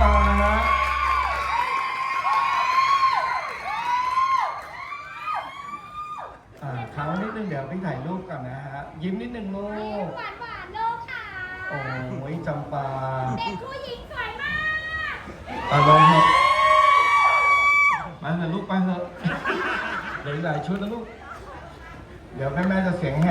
ตานะ อ่าเท้านิดนึงเดี๋ยวพี่ถ่ายรูปก่อนนะฮะ ยิ้มนิดนึงลูก หวานหวานลูกค่ะ โอ้ยจำปาเด็กผู้หญิงสวยมาก ตาลงเถอะมาเถอะลูกไปเถอะเหลืออีกหลายชุดนะลูก เดี๋ยวแม่แม่จะเสียงแหบ